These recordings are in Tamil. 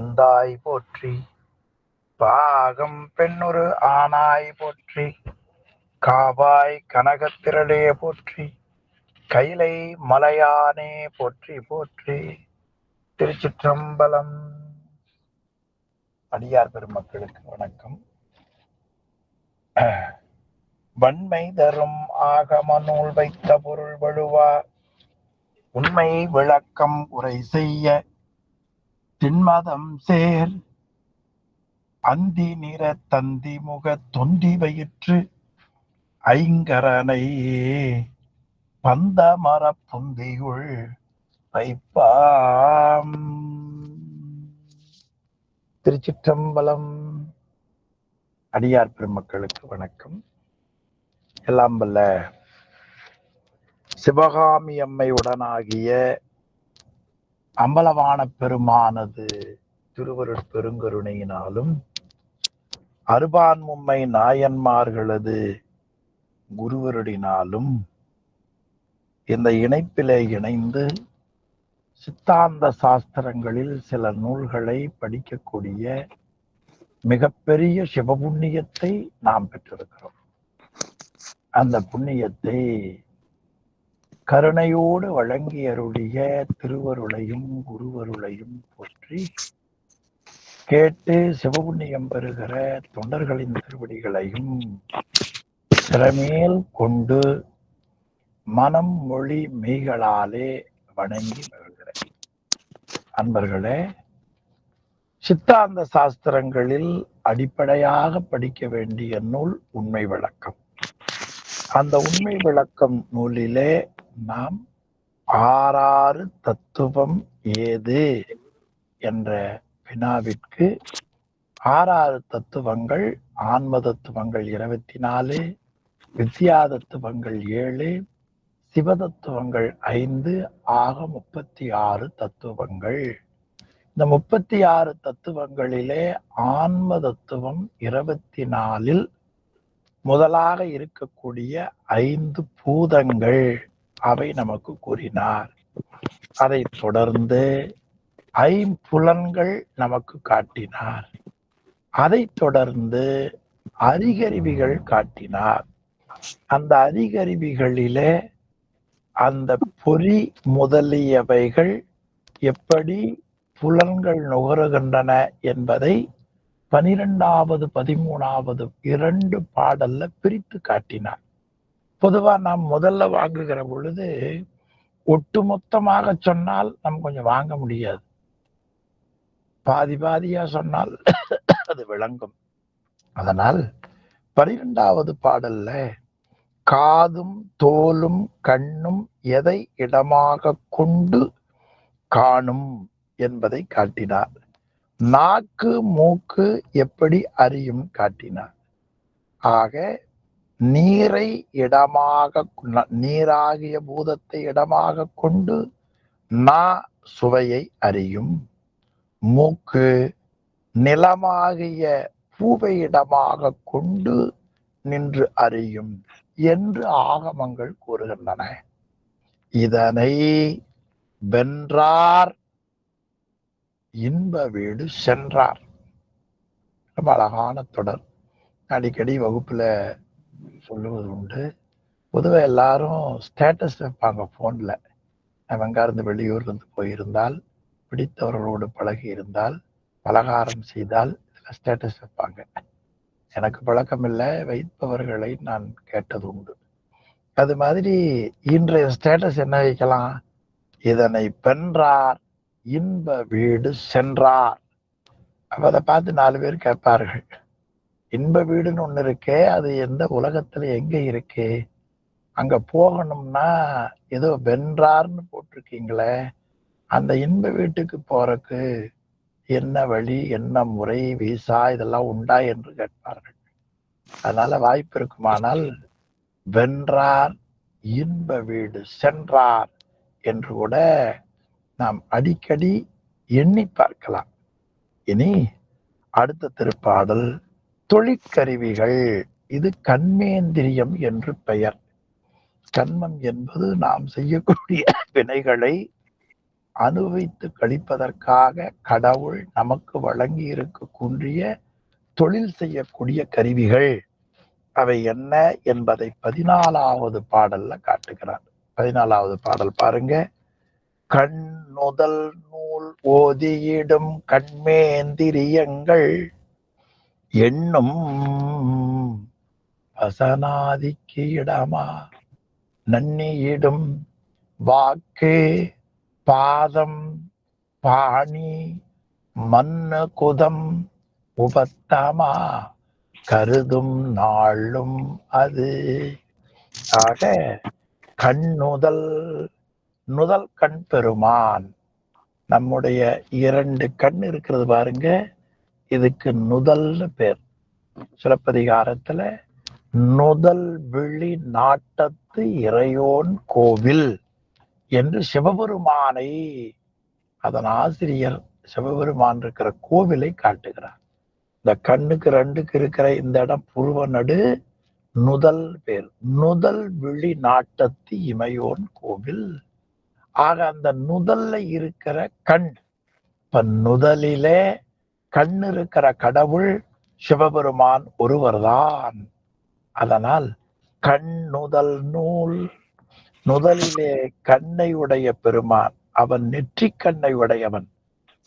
எந்தாய் போற்றி? பாகம் பெண்ணொரு ஆனாய் போற்றி. காவாய் கனகத்திரளே போற்றி. கைலை மலையானே போற்றி போற்றி. திருச்சிற்றம்பலம். அடியார் பெருமக்களுக்கு வணக்கம். வன்மை தரும் ஆகம நூல் வைத்த பொருள் வழுவா. உண்மை விளக்கம் உரை செய்ய திண்மதம் சேர். அந்தி நிற தந்தி முக தொந்தி வயிற்று. ஐங்கரனை பந்த மர புந்தியுள் வைப்பாம். திருச்சிற்றம்பலம். அடியார் பெருமக்களுக்கு வணக்கம். எல்லாம் வல்ல சிவகாமி அம்மையுடனாகிய அம்பலவான பெருமானது திருவருட் பெருங்கருணையினாலும் அருபான்மும்மை நாயன்மார்களது குருவருடினாலும் இந்த இணைப்பிலே இணைந்து சித்தாந்த சாஸ்திரங்களில் சில நூல்களை படிக்கக்கூடிய மிகப்பெரிய சிவபுண்ணியத்தை நாம் பெற்றிருக்கிறோம். அந்த புண்ணியத்தை கருணையோடு வழங்கியருடைய திருவருளையும் குருவருளையும் போற்றி கேட்டு சிவபுண்ணியம் பெறுகிற தொண்டர்களின் திருவடிகளையும் திறமேல் கொண்டு மனம் மொழி மெய்களாலே வணங்கி வருகிறேன். அன்பர்களே சித்தாந்த சாஸ்திரங்களில் அடிப்படையாக படிக்க வேண்டிய நூல் உண்மை விளக்கம். அந்த உண்மை விளக்கம் நூலிலே நாம் ஆறாறு தத்துவம் ஏது? என்ற வினாவிற்கு ஆறாறு தத்துவங்கள் ஆன்ம தத்துவங்கள் இருபத்தி நாலு வித்யா தத்துவங்கள் ஏழு சிவதத்துவங்கள் ஐந்து ஆக முப்பத்தி ஆறு தத்துவங்கள். இந்த முப்பத்தி ஆறு தத்துவங்களிலே ஆன்ம தத்துவம் இருபத்தி நாலில் முதலாக இருக்கக்கூடிய ஐந்து பூதங்கள். அவை நமக்கு கூறினார். அதை தொடர்ந்து ஐம்புலன்கள் நமக்கு காட்டினார். அதை தொடர்ந்து அறிகருவிகள் காட்டினார். அந்த அறிகருவிகளிலே அந்த பொறி முதலியவைகள் எப்படி புலன்கள் நுகருகின்றன என்பதை பனிரெண்டாவது பதிமூணாவது இரண்டு பாடல்ல பிரித்து காட்டினார். பொதுவா நாம் முதல்ல வாங்குகிற பொழுது ஒட்டுமொத்தமாக சொன்னால் நம்ம கொஞ்சம் வாங்க முடியாது. பாதி பாதியா சொன்னால் அது விளங்கும். அதனால் பனிரெண்டாவது பாடல்ல காதும் தோலும் கண்ணும் எதை இடமாக கொண்டு காணும் என்பதை காட்டினார். நாக்கு மூக்கு எப்படி அறியும் காட்டினார். ஆக நீரை இடமாக நீராகிய பூதத்தை இடமாக கொண்டு நா சுவையை அறியும். மூக்கு நிலமாகிய பூவை இடமாக கொண்டு நின்று அறியும் என்று ஆகமங்கள் கூறுகின்றன. இதனை வென்றார் இன்ப வீடு சென்றார். ரொம்ப அழகான தொடர். அடிக்கடி வகுப்புல சொல்லுவது உண்டு. பொதுவாக எல்லாரும் ஸ்டேட்டஸ் வைப்பாங்க ஃபோனில் அவங்காருந்து வெளியூர்லேருந்து வெளியூர்ல இருந்து போயிருந்தால் பிடித்தவர்களோடு பழகி இருந்தால் பலகாரம் செய்தால் இதில் ஸ்டேட்டஸ் வைப்பாங்க. எனக்கு பழக்கம் இல்லை வைப்பவர்களை நான் கேட்டது உண்டு. அது மாதிரி இன்றைய ஸ்டேட்டஸ் என்ன வைக்கலாம்? இதனை பென்றார் இன்ப வீடு சென்றார். அப்ப அதை பார்த்து நாலு பேர் கேட்பார்கள். இன்ப வீடுன்னு ஒண்ணு இருக்கே அது எந்த உலகத்துல எங்க இருக்கு? அங்க போகணும்னா ஏதோ வென்றார்னு போட்டிருக்கீங்களே அந்த இன்ப வீட்டுக்கு போறக்கு என்ன வழி என்ன முறை விசா இதெல்லாம் உண்டா என்று கேட்பார்கள். அதனால வாய்ப்பு இருக்குமானால் வென்றார் இன்ப வீடு சென்றார் என்று கூட நாம் அடிக்கடி எண்ணி பார்க்கலாம். இனி அடுத்த திருப்பாடல் தொழிற்கருவிகள். இது கண்மேந்திரியம் என்று பெயர். கண்மம் என்பது நாம் செய்யக்கூடிய வினைகளை அனுபவித்து கழிப்பதற்காக கடவுள் நமக்கு வழங்கி இருக்கக்கூடிய தொழில் செய்யக்கூடிய கருவிகள். அவை என்ன என்பதை பதினாலாவது பாடல்ல காட்டுகிறார். பதினாலாவது பாடல் பாருங்க. கண் நுதல் நூல் ஓதியிடும் கண்மேந்திரியங்கள். எண்ணும் வசனாதிக்கு இடமா? நன்னியிடும் வாக்கு பாதம் பாணி மண்ணு குதம் உபத்தமா? கருதும் நாளும் அது. ஆக கண்ணுதல் நுதல் கண் பெருமான். நம்முடைய இரண்டு கண் இருக்கிறது பாருங்க. இதுக்கு நுதல்னு பேர். சிலப்பதிகாரத்துல நுதல் விழி நாட்டத்து இறையோன் கோவில் என்று சிவபெருமானை அதன் ஆசிரியர் சிவபெருமான் இருக்கிற கோவிலை காட்டுகிறார். இந்த கண்ணுக்கு ரெண்டுக்கு இருக்கிற இந்த இடம் புருவ நடு நுதல் பேர். நுதல் விழி நாட்டத்து இமையோன் கோவில். ஆக அந்த நுதல்ல இருக்கிற கண் இப்ப நுதலிலே கண் இருக்கிற கடவுள் சிவபெருமான் ஒருவர்தான். அதனால் கண் நுதல் நூல் நுதலிலே கண்ணை உடைய பெருமான் அவன் நெற்றிக் கண்ணை உடையவன்.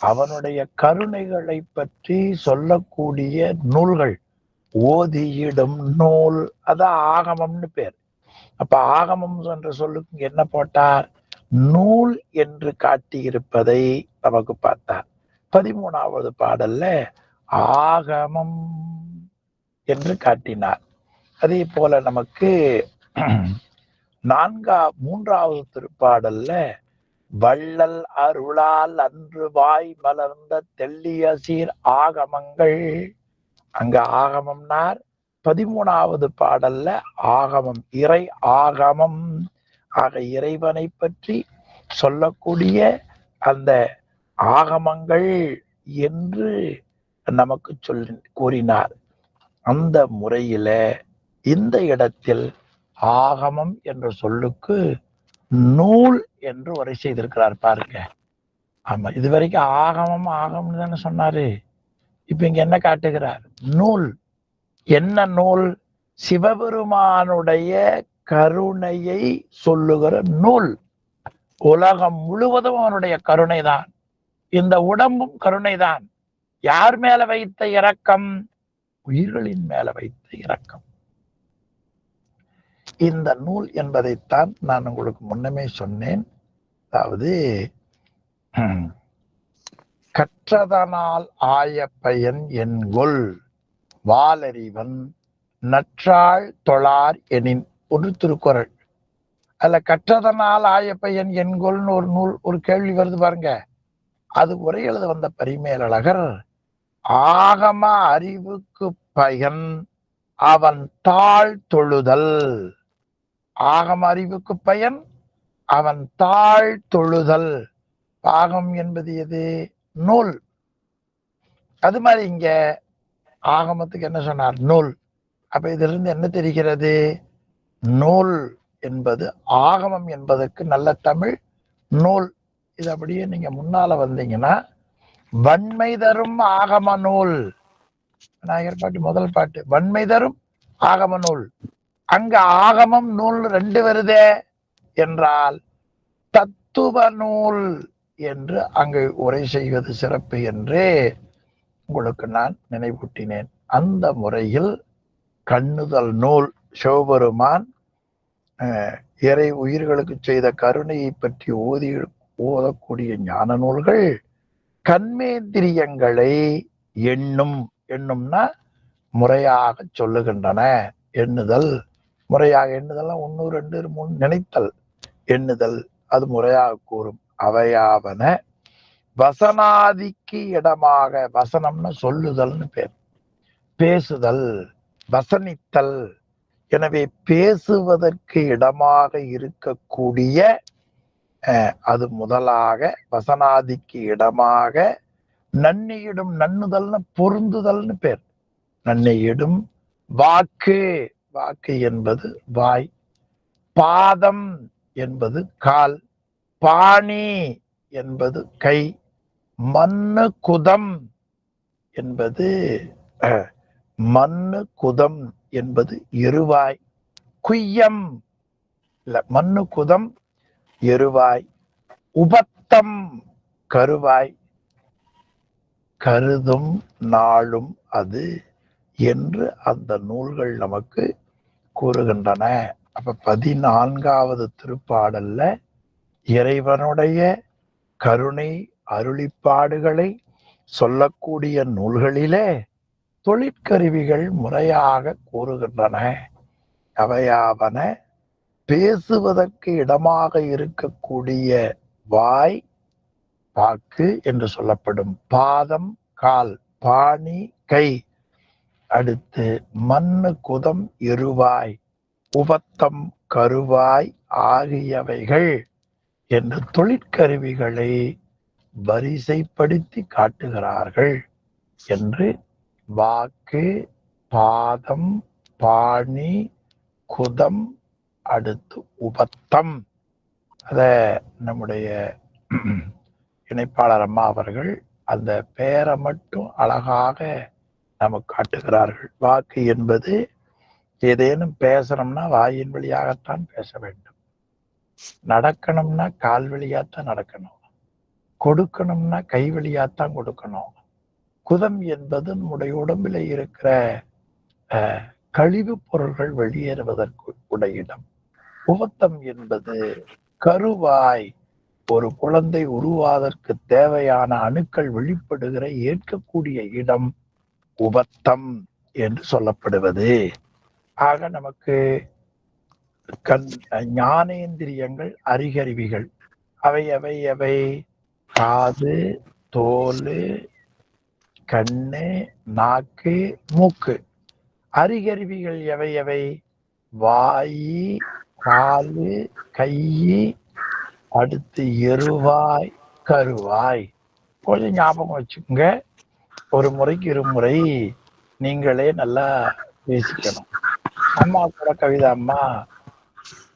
அவனுடைய கருணைகளை பற்றி சொல்லக்கூடிய நூல்கள் ஓதியிடும் நூல் அதான் ஆகமம்னு பேர். அப்ப ஆகமம் என்ற சொல்லுக்கு என்ன போட்டார்? நூல் என்று காட்டியிருப்பதை நமக்கு பார்த்தார். பதிமூணாவது பாடல்ல ஆகமம் என்று காட்டினார். அதே போல நமக்கு நான்கா மூன்றாவது திருப்பாடல்ல வள்ளல் அருளால் அன்று வாய் மலர்ந்த தெள்ளிய சீர் ஆகமங்கள் அங்க ஆகமம்னார் பதிமூணாவது பாடல்ல ஆகமம் இறை ஆகமம். ஆக இறைவனை பற்றி சொல்லக்கூடிய அந்த ஆகமங்கள் என்று நமக்கு சொல்லி கூறினார். அந்த முறையில இந்த இடத்தில் ஆகமம் என்ற சொல்லுக்கு நூல் என்று வரை செய்திருக்கிறார் பாருங்க. ஆமா இது வரைக்கும் ஆகமம் ஆகம்னு தானே சொன்னாரு. இப்ப இங்க என்ன காட்டுகிறார்? நூல். என்ன நூல்? சிவபெருமானுடைய கருணையை சொல்லுகிற நூல். உலகம் முழுவதும் அவனுடைய கருணை தான் இந்த உடம்பும் கருணைதான். யார் மேல வைத்த இரக்கம்? உயிர்களின் மேல வைத்த இரக்கம். இந்த நூல் என்பதைத்தான் நான் உங்களுக்கு முன்னமே சொன்னேன். அதாவது கற்றதனால் ஆய பயன் என்கொள். வாலறிவன் நற்றாள் தொழார் எனின் ஒரு திருக்குறள். அதுல கற்றதனால் ஆய பையன் என்கொள்னு ஒரு நூல் ஒரு கேள்வி வருது பாருங்க. அது உரை எழுத வந்த பரிமேலழகர் ஆகம அறிவுக்கு பயன் அவன் தாழ் தொழுதல். ஆகம அறிவுக்கு பயன் அவன் தாழ் தொழுதல். பாகம் என்பது எது? நூல். அது மாதிரி இங்க ஆகமத்துக்கு என்ன சொன்னார்? நூல். அப்ப இதிலிருந்து என்ன தெரிகிறது? நூல் என்பது ஆகமம் என்பதற்கு நல்ல தமிழ் நூல். இது அப்படியே நீங்க முன்னால வந்தீங்கன்னா வன்மை தரும் ஆகம நூல். விநாயகர் பாட்டு முதல் பாட்டு. வன்மை தரும் ஆகம நூல். அங்க ஆகமம் நூல் ரெண்டு வருதே என்றால் தத்துவ நூல் என்று அங்கு உரை செய்வது சிறப்பு என்று உங்களுக்கு நான் நினைவூட்டினேன். அந்த முறையில் கண்ணுதல் நூல் சிவபெருமான் அஹ், இறை உயிர்களுக்கு செய்த கருணையை பற்றி ஓதி ஓதக்கூடிய ஞான நூல்கள் கண்மேந்திரியங்களை எண்ணும் எண்ணும்னா முறையாக சொல்லுகின்றன. எண்ணுதல் முறையாக எண்ணுதல்லாம் ஒன்று ரெண்டு மூணு நினைத்தல். எண்ணுதல் அது முறையாக கூறும். அவையாவன வசனாதிக்கு இடமாக வசனம்னு சொல்லுதல்னு பேர். பேசுதல் வசனித்தல். எனவே பேசுவதற்கு இடமாக இருக்கக்கூடிய அது முதலாக வசனாதிக்கு இடமாக நன்னியிடும் நன்னுதல்னு பொருந்துதல்னு பேர். நன்னியிடும் வாக்கு. வாக்கு என்பது வாய். பாதம் என்பது கால். பாணி என்பது கை. மண்ணு குதம் என்பது அஹ், மண்ணு குதம் என்பது எருவாய் குய்யம். இல்ல மண்ணு குதம் எருவாய் உபத்தம் கருவாய் கருதும் நாளும் அது என்று அந்த நூல்கள் நமக்கு கூறுகின்றன. அப்ப பதினான்காவது திருப்பாடல்ல இறைவனுடைய கருணை அருளிப்பாடுகளை சொல்லக்கூடிய நூல்களிலே தொழிற்கருவிகள் முறையாக கூறுகின்றன. அவையாவன பேசுவதற்கு இடமாக இருக்கக்கூடிய வாய் பாக்கு என்று சொல்லப்படும் பாதம் கால் பாணி கை. அடுத்து மண்ணு குதம் எருவாய் உபத்தம் கருவாய் ஆகியவைகள் என்று தொழிற்கருவிகளை வரிசைப்படுத்தி காட்டுகிறார்கள் என்று வாக்கு பாதம் பாணி குதம் அடுத்து உபத்தம். அத நம்முடைய இணைப்பாளர் அம்மா அவர்கள் அந்த பெயரை மட்டும் அழகாக நமக்கு காட்டுகிறார்கள். வாக்கு என்பது ஏதேனும் பேசணும்னா வாயின் வழியாகத்தான் பேச வேண்டும். நடக்கணும்னா கால் வழியாத்தான் நடக்கணும். கொடுக்கணும்னா கை வழியாத்தான் கொடுக்கணும். குதம் என்பது நம்முடைய உடம்பில் இருக்கிற அஹ், கழிவுப் பொருள்கள் வெளியேறுவதற்கு உடைய இடம். உபத்தம் என்பது கருவாய். ஒரு குழந்தை உருவாவதற்கு தேவையான அணுக்கள் வெளிப்படுகிற ஏற்கக்கூடிய இடம் உபத்தம் என்று சொல்லப்படுவது. ஆக நமக்கு கண் ஞானேந்திரியங்கள் அறிகருவிகள். அவை அவை அவை காது தோல் கண்ணு நாக்கு மூக்கு. அறிகருவிகள் எவை எவை? வாயி காலு கை அடுத்து எருவாய் கருவாய். கொஞ்சம் ஞாபகம் வச்சுக்கோங்க. ஒரு முறைக்கு இருமுறை நீங்களே நல்லா பேசிக்கணும் அம்மா கூட கவிதா அம்மா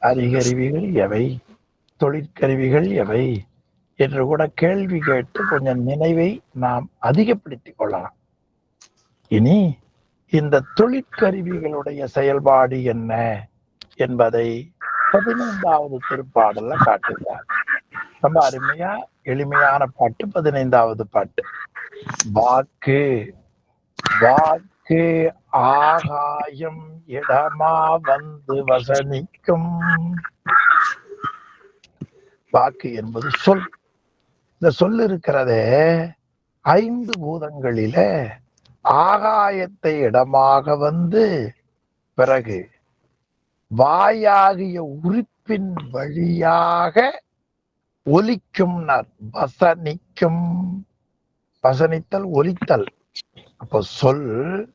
அறிகருவிகள் எவை? தொழிற்கருவிகள் எவை? என்று கூட கேள்வி கேட்டு கொஞ்சம் நினைவை நாம் அதிகப்படுத்திக் கொள்ளலாம். இனி இந்த தொழிற்கருவிகளுடைய செயல்பாடு என்ன என்பதை பதினைந்தாவது திருப்பாடல்ல காட்டுகிறார் ரொம்ப அருமையா எளிமையான பாட்டு பதினைந்தாவது பாட்டு. வாக்கு வாக்கு ஆகாயம் இடமா வந்து வசனிக்கும். வாக்கு என்பது சொல். இந்த சொல் இருக்கிறதே ஐந்து பூதங்களில ஆகாயத்தை இடமாக வந்து பிறகு வாயாகிய உறுப்பின் வழியாக ஒலிக்கும் வசனிக்கும். வசனித்தல் ஒலித்தல். அப்போ சொல்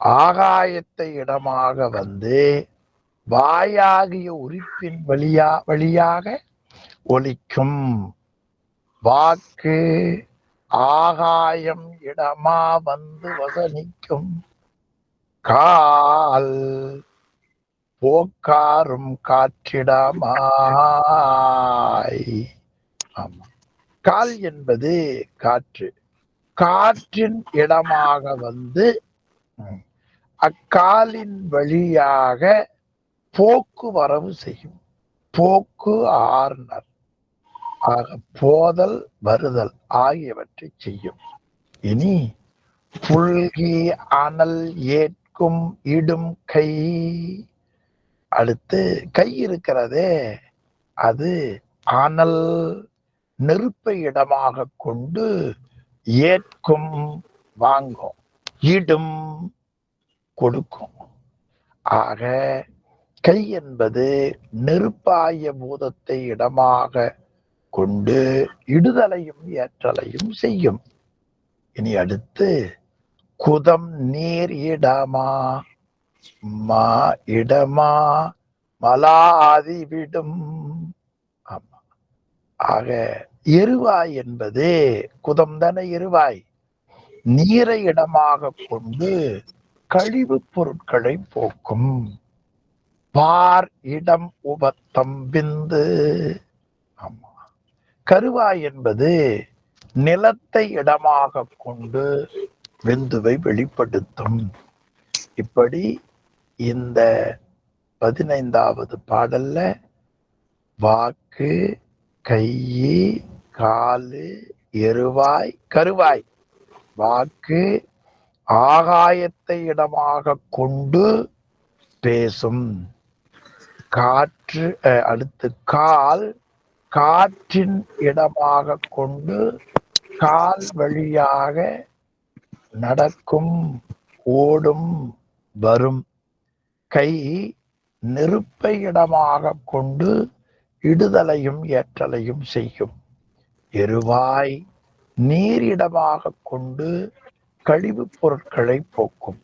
ஆகாயத்தை இடமாக வந்து வாயாகிய உறுப்பின் வழியா வழியாக ஒலிக்கும். வாக்கு ஆகாயம் இடமா வந்து வசனிக்கும். கால் போக்காரும் காற்றிடமாய். ஆமா. கால் என்பது காற்று. காற்றின் இடமாக வந்து அக்காலின் வழியாக போக்குவரவு செய்யும். போக்கு ஆர்னர் ஆக போதல் வருதல் ஆகியவற்றை செய்யும். இனி புல்கி அனல் ஏற்கும் இடும் கை. அடுத்து கை இருக்கிறதே அது ஆனல் நெருப்பை இடமாக கொண்டு ஏற்கும் வாங்கும் இடும் கொடுக்கும். ஆக கை என்பது நெருப்பாய பூதத்தை இடமாக கொண்டு இடுதலையும் ஏற்றலையும் செய்யும். இனி அடுத்து குதம் நீர் இடமா மா இடமா மலாதி விடும். ஆமா. ஆக எருவாய் என்பது குதம் தானே எருவாய். நீரை இடமாக கொண்டு கழிவுப் பொருட்களை போக்கும். பார் இடம் உபத்தம் பிந்து. ஆமா. கருவாய் என்பது நிலத்தை இடமாக கொண்டு விந்துவை வெளிப்படுத்தும். இப்படி இந்த பதினைந்தாவது பாடல்ல வாக்கு கையி காலு எருவாய் கருவாய். வாக்கு ஆகாயத்தை இடமாக கொண்டு பேசும். காற்று அடுத்து கால். காற்றின் இடமாக கொண்டு கால் வழியாக நடக்கும் ஓடும் வரும். கை நெருப்பை இடமாக கொண்டு இடுதலையும் ஏற்றலையும் செய்யும். எருவாய் நீரிடமாக கொண்டு கழிவுப் பொருட்களை போக்கும்.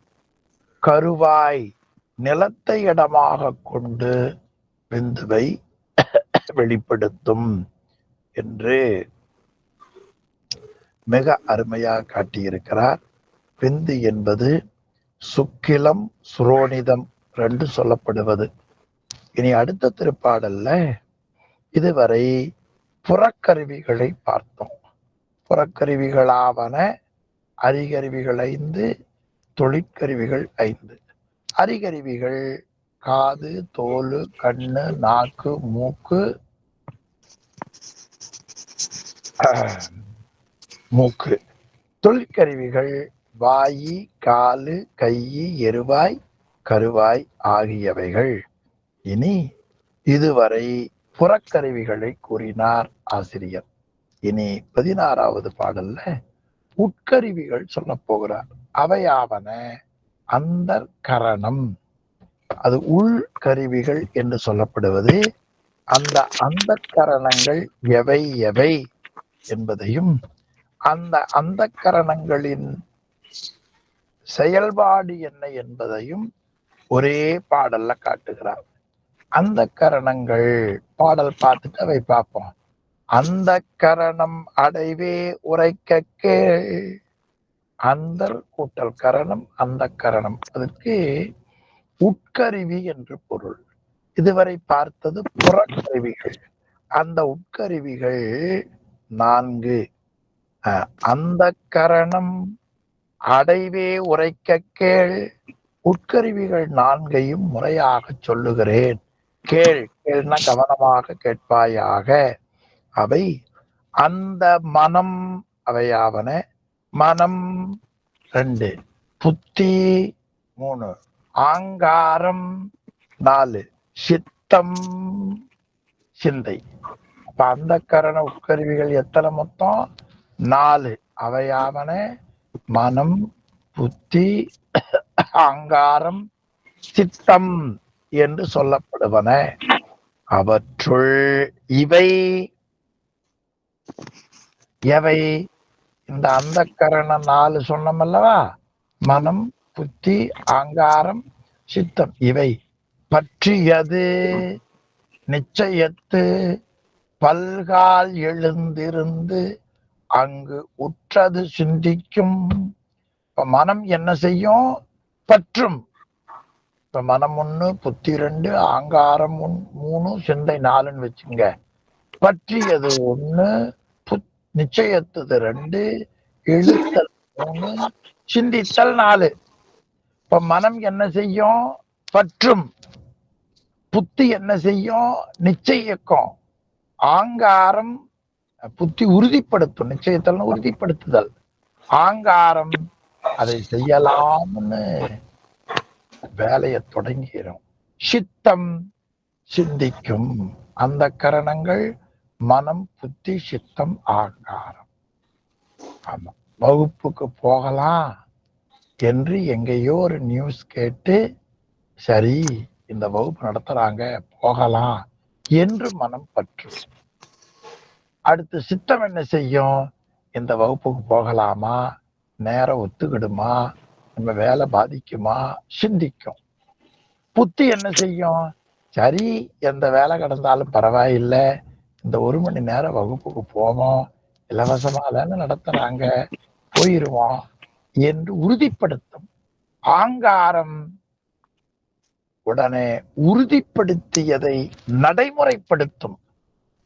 கருவாய் நிலத்தை இடமாக கொண்டு விந்துவை வெளிப்படுத்தும் என்று மிக அருமையாக காட்டியிருக்கிறார். விந்து என்பது சுக்கிலம் சுரோனிதம் ரெண்டு சொல்லப்படுவது. இனி அடுத்த திருப்பாடல்ல இதுவரை புறக்கருவிகளை பார்த்தோம். புறக்கருவிகளாவன அறிகருவிகள் ஐந்து தொழிற்கருவிகள் ஐந்து. அறிகருவிகள் காது தோல் கண்ணு நாக்கு மூக்கு மூக்கு. தொழிற்கருவிகள் வாயி காலு கையி எருவாய் கருவாய் ஆகியவைகள். இனி இதுவரை புறக்கருவிகளை கூறினார் ஆசிரியர். இனி பதினாறாவது பாடல்ல உட்கருவிகள் சொல்ல போகிறார். அவையாவன அந்த கரணம். அது உள் கருவிகள் என்று சொல்லப்படுவது அந்த அந்த கரணங்கள் எவை எவை என்பதையும் அந்த அந்த கரணங்களின் செயல்பாடு என்ன என்பதையும் ஒரே பாடல்ல காட்டுகிறார். அந்த கரணங்கள் பாடல் பார்த்துட்டு அவை பார்ப்போம். அந்த கரணம் அடைவே உரைக்க கேள். அந்த கூட்டல் கரணம் அந்த கரணம். அதுக்கு உட்கருவி என்று பொருள். இதுவரை பார்த்தது புறக்கருவிகள். அந்த உட்கருவிகள் நான்கு. அந்த கரணம் அடைவே உரைக்க கேள். உட்கருவிகள் நான்கையும் முறையாக சொல்லுகிறேன். கேள் கேள்னா கவனமாக கேட்பாயாக. அவை அந்த மனம் அவையாவன மனம் ரெண்டு புத்தி மூணு ஆங்காரம் நாலு சித்தம் சிந்தை. அப்ப அந்த கரண உட்கருவிகள் எத்தனை மொத்தம்? நாலு. அவையாவன மனம் புத்தி அங்காரம் சித்தம் என்று சொல்லப்படுவன. அவற்றுள் இவை எவை? இந்த அந்த கரண நாலு சொன்னோம் அல்லவா மனம் புத்தி அங்காரம் சித்தம் இவை. பற்றியது நிச்சயத்து பல்கால் எழுந்திருந்து அங்கு உற்றது சிந்திக்கும். மனம் என்ன செய்யும்? பற்றும். இப்ப மனம் ஒண்ணு புத்தி ரெண்டு ஆங்காரம் ஒன் மூணு சிந்தை நாலுன்னு வச்சுங்க பற்றியது ஒண்ணு நிச்சயத்தது ரெண்டு எழுத்தல் மூணு சிந்தித்தல் நாலு. இப்ப மனம் என்ன செய்யும்? பற்றும். புத்தி என்ன செய்யும்? நிச்சயிக்கும் ஆங்காரம் புத்தி உறுதிப்படுத்தும். நிச்சயத்தல் உறுதிப்படுத்துதல். ஆங்காரம் அதை செய்யலாம்னு வேலையை தொடங்கிடும் சித்தம் சிந்திக்கும். அந்த கரணங்கள் மனம் புத்தி சித்தம் ஆகாரம். ஆமா. வகுப்புக்கு போகலாம் என்று எங்கேயோ ஒரு நியூஸ் கேட்டு சரி இந்த வகுப்பு நடத்துறாங்க போகலாம் என்று மனம் பற்று அடுத்து சித்தம் என்ன செய்யும்? இந்த வகுப்புக்கு போகலாமா? நேரம் ஒத்துக்கிடுமா? நம்ம வேலை பாதிக்குமா? சிந்திக்கும். புத்தி என்ன செய்யும்? சரி எந்த வேலை கிடந்தாலும் பரவாயில்லை. இந்த ஒரு மணி நேரம் வகுப்புக்கு போவோம். இலவசமா தானே நடத்துறாங்க. போயிருவோம் என்று உறுதிப்படுத்தும் ஆங்காரம் உடனே உறுதிப்படுத்தியதை நடைமுறைப்படுத்தும்.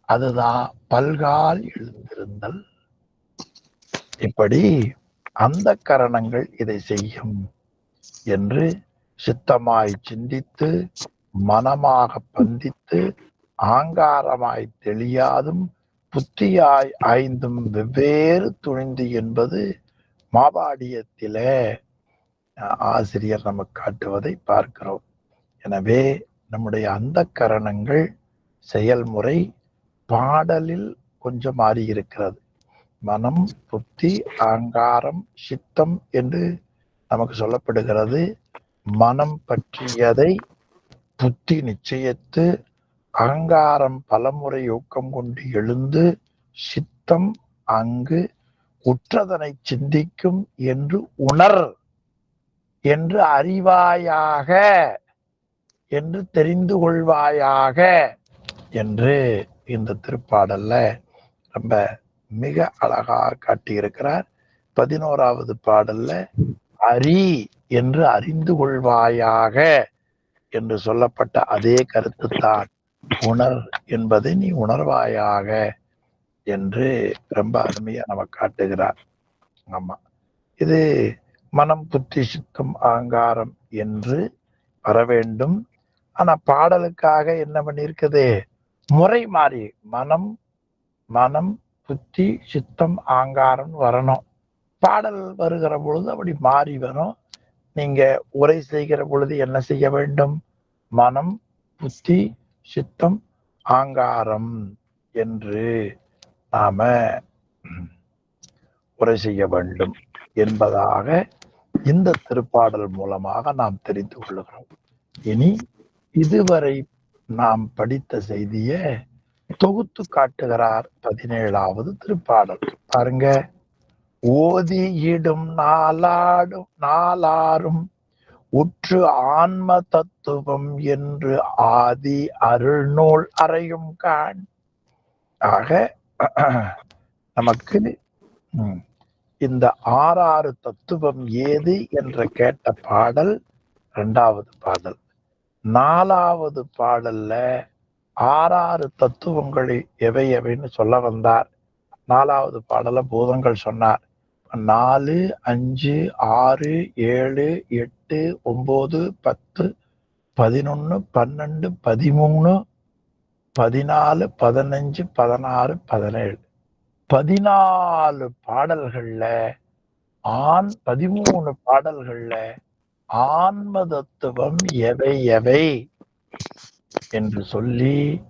அதுதான் பல்கால் எழுந்திருந்தல். இப்படி அந்த கரணங்கள் இதை செய்யும் என்று சித்தமாய் சிந்தித்து மனமாக பந்தித்து ஆங்காரமாய் தெளியாதும் புத்தியாய் ஐந்தும் வெவ்வேறு துணிந்து என்பது மாபாடியத்திலே ஆசிரியர் நமக்கு காட்டுவதை பார்க்கிறோம். எனவே நம்முடைய அந்த கரணங்கள் செயல்முறை பாடலில் கொஞ்சம் மாறி இருக்கிறது மனம் புத்தி அகங்காரம் சித்தம் என்று நமக்கு சொல்லப்படுகிறது. மனம் பற்றியதை புத்தி நிச்சயத்து அகங்காரம் பலமுறை ஊக்கம் கொண்டு எழுந்து சித்தம் அங்கு உற்றதனை சிந்திக்கும் என்று உணர் என்று அறிவாயாக என்று தெரிந்து கொள்வாயாக என்று இந்த திருப்பாடல்ல ரொம்ப மிக அழகாக காட்டியிருக்கிறார். பதினோராவது பாடல்ல அறி என்று அறிந்து கொள்வாயாக என்று சொல்லப்பட்ட அதே கருத்து தான் உணர் என்பதை நீ உணர்வாயாக என்று ரொம்ப அருமையா நம்ம காட்டுகிறார். ஆமா. இது மனம் புத்தி சித்தம் அகங்காரம் என்று வர வேண்டும். ஆனா பாடலுக்காக என்ன பண்ணிருக்குது முறை மாறி மனம் மனம் புத்தி சித்தம் ஆங்காரம் வரணும். பாடல் வருகிற பொழுது அப்படி மாறி வரும். நீங்க உரை செய்கிற பொழுது என்ன செய்ய வேண்டும்? மனம் புத்தி சித்தம் ஆங்காரம் என்று நாம உரை செய்ய வேண்டும் என்பதாக இந்த திருப்பாடல் மூலமாக நாம் தெரிந்து கொள்கிறோம். இனி இதுவரை நாம் படித்த செய்தியை தொகுத்து காட்டுகிறார் பதினேழாவது திருப்பாடல். பாருங்க. ஓதியிடும் நாளாடும் நாளாரும் உற்று ஆன்ம தத்துவம் என்று ஆதி அருள்நூல் அறையும் காண். ஆக நமக்கு இந்த ஆறாறு தத்துவம் ஏது என்று கேட்ட பாடல் இரண்டாவது பாடல். நாலாவது பாடல்ல ஆறாறு தத்துவங்களை எவை எவைன்னு சொல்ல வந்தார். நாலாவது பாடல பூதங்கள் சொன்னார். நாலு அஞ்சு ஆறு ஏழு எட்டு ஒன்பது பத்து பதினொன்னு பன்னெண்டு பதிமூணு பதினாலு பதினஞ்சு பதினாறு பதினேழு. பதினாலு பாடல்கள்ல ஆண் பதிமூணு பாடல்கள்ல ஆன்ம தத்துவம் எவை எவை? என்று சொல்லி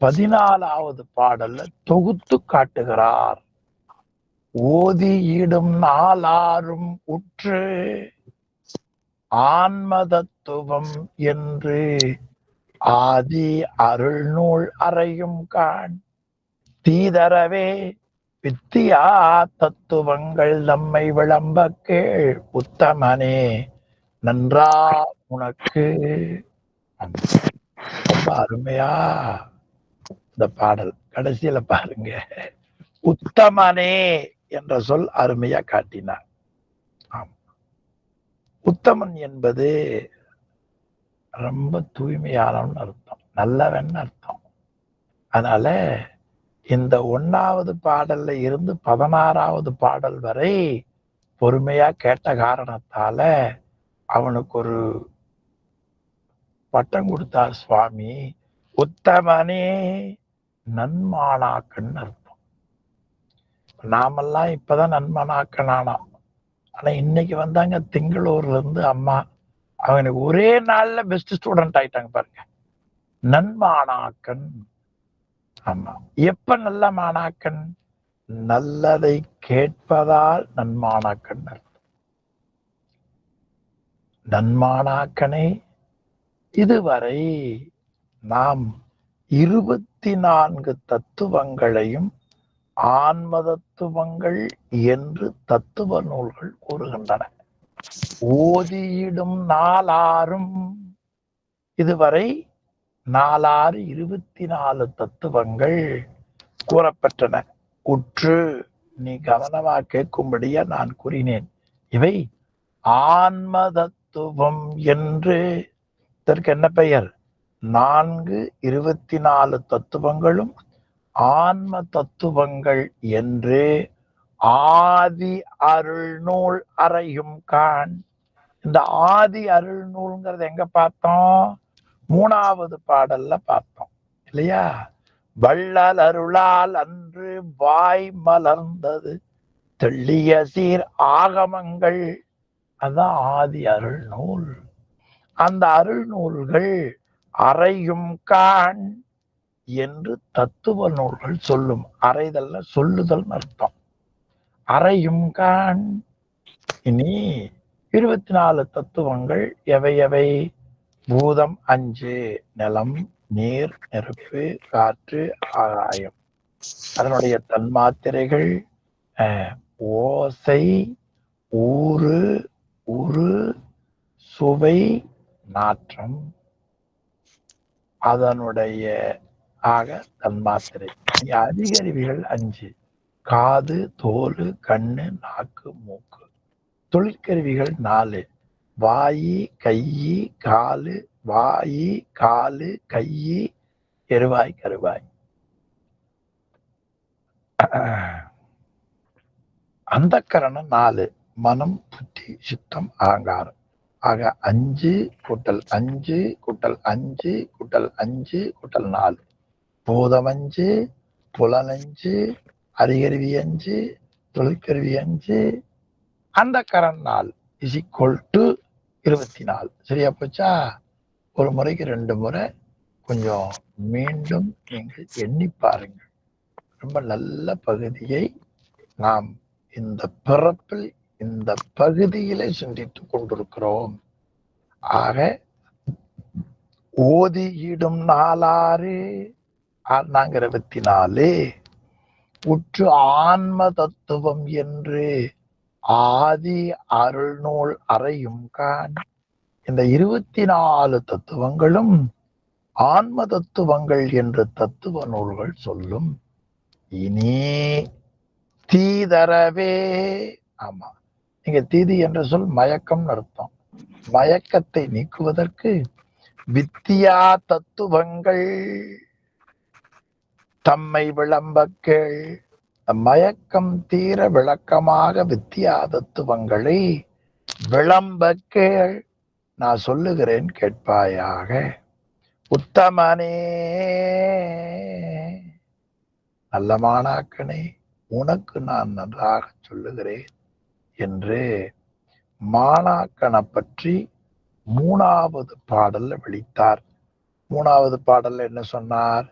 பதினாலாவது பாடல்ல தொகுத்து காட்டுகிறார். ஓதியிடும் நாளாரும் உற்று ஆன்ம தத்துவம் என்று ஆதி அருள் நூல் அறையும் காண். தீதரவே வித்தியா தத்துவங்கள் நம்மை விளம்ப கேள் உத்தமனே. நன்றா உனக்கு. ரொம்ப அருமையா. இந்த பாடல் கடைசியில பாருங்க. உத்தமனே என்ற சொல் அருமையா காட்டினார். ஆம். உத்தமன் என்பது ரொம்ப தூய்மையானவன் அர்த்தம். நல்லவன் அர்த்தம். அதனால இந்த ஒன்னாவது பாடல்ல இருந்து பதினாறாவது பாடல் வரை பொறுமையா கேட்ட காரணத்தால அவனுக்கு ஒரு பட்டம் கொடுத்தார் சுவாமி. உத்தமனே நன்மானாக்கன் அர்த்தம். நாமெல்லாம் இப்பதான் நன்மனாக்கனானோம் ஆனா இன்னைக்கு வந்தாங்க திங்களூர்ல இருந்து அம்மா அவனுக்கு ஒரே நாள்ல பெஸ்ட் ஸ்டூடெண்ட் ஆயிட்டாங்க பாருங்க. நன்மானாக்கன் ஆமா. எப்ப நல்ல மாணாக்கன் நல்லதை கேட்பதால் நன்மானாக்கன் அர்த்தம். நன்மானாக்கனை இதுவரை நாம் இருபத்தி நான்கு தத்துவங்களையும் ஆன்ம தத்துவங்கள் என்று தத்துவ நூல்கள் கூறுகின்றன. ஓதியிடும் நாலாறும் இதுவரை நாலாறு இருபத்தி நாலு தத்துவங்கள் கூறப்பட்டன உற்று நீ கவனமா கேட்கும்படியா நான் கூறினேன். இவை ஆன்ம தத்துவம் என்று இதற்கு என்ன பெயர்? நான்கு இருபத்தி நாலு தத்துவங்களும் ஆன்ம தத்துவங்கள் என்று ஆதி அருள் நூல் அறையும் கான் இந்த ஆதி அருள் நூல்ங்கிறது எங்க பார்த்தோம்? மூணாவது பாடல்ல பார்த்தோம். இல்லையா? வள்ளல் அருளால் அன்று வாய் மலர்ந்தது. தெள்ளிய சீர் ஆகமங்கள். அதான் ஆதி அருள் நூல் அந்த அருள் நூல்கள் அறையும் கான் என்று தத்துவ நூல்கள் சொல்லும். அறைதல்ல சொல்லுதல் அர்த்தம். அறையும் கான் இனி இருபத்தி நாலு தத்துவங்கள் எவை எவை? பூதம் அஞ்சு நிலம் நீர் நெருப்பு காற்று ஆகாயம். அதனுடைய தன்மாத்திரைகள் அஹ், ஓசை ஊறு உரு சுவை நாற்றம் அதனுடைய ஆக தன்மாத்திரை. அதிகருவிகள் அஞ்சு. காது தோல் கண்ணு நாக்கு மூக்கு. தொழிற்கருவிகள் நாலு. வாயி கையி காலு வாயி காலு கையி எருவாய் கருவாய். அந்த கரணம் நாலு. மனம் புத்தி சித்தம் அகங்காரம். ஆக அஞ்சு கூட்டல் அஞ்சு கூட்டல் அஞ்சு கூட்டல் அஞ்சு கூட்டல் நாலு. பூதம் அஞ்சு புலனஞ்சு அறிகருவி அஞ்சு தொழிற்கருவி அஞ்சு அந்த கரண் நாள் இஸ் ஈக்குவல் டு இருபத்தி நாலு சரியா போச்சா? ஒரு முறைக்கு ரெண்டு முறை கொஞ்சம் மீண்டும் நீங்கள் எண்ணி பாருங்கள். ரொம்ப நல்ல பகுதியை நாம் இந்த பிறப்பில் இந்த பகுதியில சிந்தித்துக் கொண்டிருக்கிறோம். ஆக ஓதியிடும் நாளாறு நாங்க இருபத்தி நாலு உற்று ஆன்ம தத்துவம் என்று ஆதி அருள் நூல் அறையும் கான் இந்த இருபத்தி நாலு தத்துவங்களும் ஆன்ம தத்துவங்கள் என்று தத்துவ நூல்கள் சொல்லும். இனி தீதரவே ஆமா நீங்க தீதி என்ற சொல் மயக்கம் அர்த்தம். மயக்கத்தை நீக்குவதற்கு வித்தியா தத்துவங்கள். தம்மை விளம்பக்கள் மயக்கம் தீர விளக்கமாக வித்தியா தத்துவங்களை விளம்பக்கள் நான் சொல்லுகிறேன் கேட்பாயாக. உத்தமனே. நல்ல மாணாக்கனே உனக்கு நான் நன்றாக சொல்லுகிறேன். என்று மாணாக்கனை பற்றி மூணாவது பாடல்ல விழித்தார். மூணாவது பாடல்ல என்ன சொன்னார்?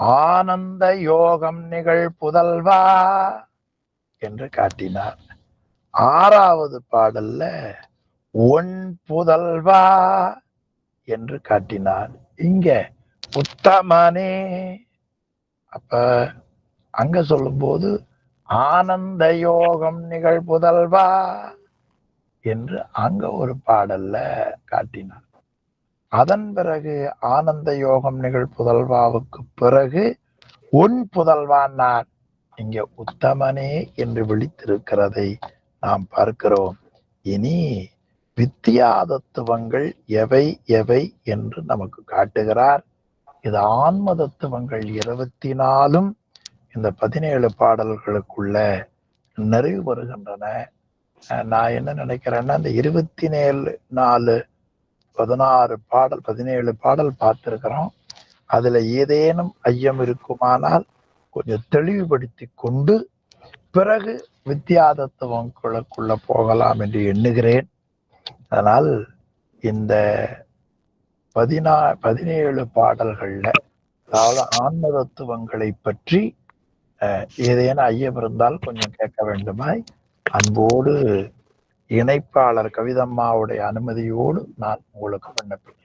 ஆனந்த யோகம் நிகழ் புதல்வா என்று காட்டினார். ஆறாவது பாடல்ல ஒன் புதல்வா என்று காட்டினார். இங்க உத்தமனே அப்ப அங்க சொல்லும்போது ஆனந்த யோகம் நிகழ் புதல்வா என்று அங்க ஒரு பாடல்ல காட்டினார். அதன் பிறகு ஆனந்த யோகம் நிகழ் புதல்வாவுக்கு பிறகு உன் புதல்வானார் இங்க உத்தமனே என்று விழித்திருக்கிறதை நாம் பார்க்கிறோம். இனி வித்தியா தத்துவங்கள் எவை எவை என்று நமக்கு காட்டுகிறார். இது ஆன்ம தத்துவங்கள் இருபத்தி நாலும் இந்த பதினேழு பாடல்களுக்குள்ள நிறைவு வருகின்றன. நான் என்ன நினைக்கிறேன்னா இந்த இருபத்தி நேழு நாலு பதினாறு பாடல் பதினேழு பாடல் பார்த்திருக்கிறோம். அதுல ஏதேனும் ஐயம் இருக்குமானால் கொஞ்சம் தெளிவுபடுத்தி கொண்டு பிறகு வித்தியாதத்துவங்களுக்குள்ள போகலாம் என்று எண்ணுகிறேன். அதனால் இந்த பதினா பதினேழு பாடல்கள்ல அதாவது ஆன்ம தத்துவங்களை பற்றி ஏதேனும் ஐயம் இருந்தால் கொஞ்சம் கேட்க வேண்டுமாய். அன்போடு இணைப்பாளர் கவிதம்மாவுடைய அனுமதியோடு நான் உங்களுக்கு விண்ணப்பிக்கிறேன்.